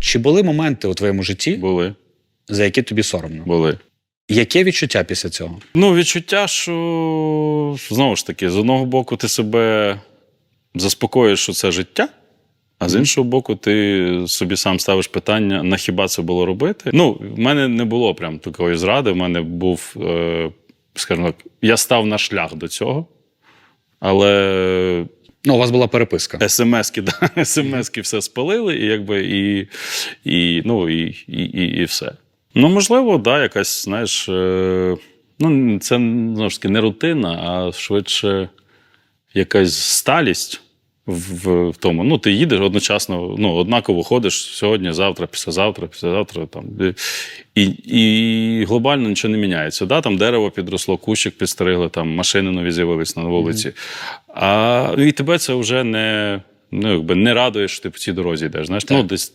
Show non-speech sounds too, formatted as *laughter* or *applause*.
Чи були моменти у твоєму житті, Були, за які тобі соромно? були. Яке відчуття після цього? Ну, відчуття, що знову ж таки, з одного боку, ти себе заспокоїш, що це життя, а з іншого боку, ти собі сам ставиш питання, на хіба це було робити. Ну, в мене не було прям такої зради. В мене був, е, скажімо так, я став на шлях до цього. Але Ну, у вас була переписка. смс-ки, *laughs* да, смс-ки все спалили, і якби і, і, ну, і, і, і, все. Ну, можливо, да, якась, знаєш, е, ну, це знову ж таки не рутина, а швидше якась сталість в, в тому. Ну, ти їдеш одночасно, ну, однаково ходиш сьогодні, завтра, післязавтра, післязавтра. Там, і, і глобально нічого не міняється. Да, там дерево підросло, кущик підстригли, там машини нові з'явились на вулиці. А, і тебе це вже не, ну, якби не радує, що ти по цій дорозі йдеш. Знаєш? Ну, десь